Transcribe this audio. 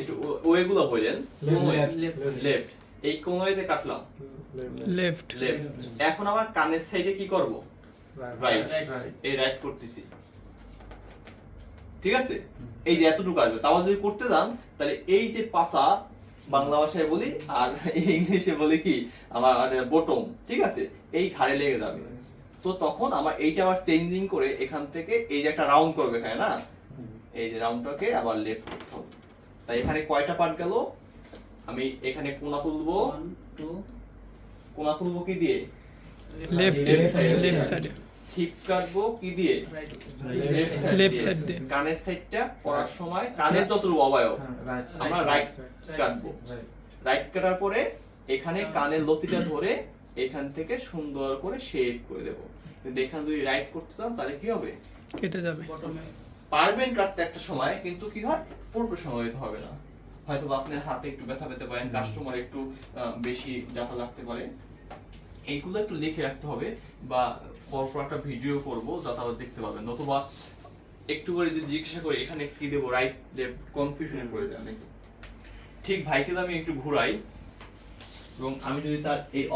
একটু ওয়েগুলো বললেন লেফট। এই কোন কাটলাম। লেফট। লেফট। এখন আমার কানের সাইডে কি করব? রাইট। এই রাইট করতেছি। ঠিক আছে? এই যে এতটুকু আসবে। তাও যদি করতে যান তাহলে এই যে পাসা বাংলা ভাষায় বলি আর ইংলিশে বলি কি? আমার বটম ঠিক আছে? এই ঘাড়ে লেগে যাবে। তো তখন আমার এইটা আবার চেঞ্জিং করে এখান থেকে এই যে একটা রাউন্ড করবে এখানে না? এই যে রাউন্ডটাকে আবার লেফট করতে হবে। তাই এখানে কয়টা পার্ট গেল? আমি এখানে কোনা তুলবো। কোনা তুলবো কি দিয়ে? লেফট লেফট সাইডে সিপ কাটবো কি দিয়ে? Side Left দিয়ে। দিয়ে। কানের সাইডটা করার সময় কানের যতটুকু অবয়ব আমরা রাইট কাটবো। রাইট কাটার পরে এখানে কানের লতিটা ধরে এখান থেকে সুন্দর করে শেপ করে দেবো। কিন্তু এখানে যদি রাইট করতে চান তাহলে কি হবে? কেটে যাবে। পারবেন কাটতে একটা সময় কিন্তু কি হয়? পূর্ব সময় দিতে হবে না। হয়তো আপনার হাতে একটু ব্যথা পেতে পারেন কাস্টমার একটু বেশি ব্যথা লাগতে পারে। এইগুলো একটু লিখে রাখতে হবে বা পরপর একটা ভিডিও করব যাতে আবার দেখতে পাবেন নতুবা একটু করে যদি জিজ্ঞাসা করি এখানে কি দেবো? রাইট লেফট কনফিউশনে পড়ে নাকি? ঠিক ভাইকে তো আমি একটু ঘুরাই এবং আমি যদি তার এই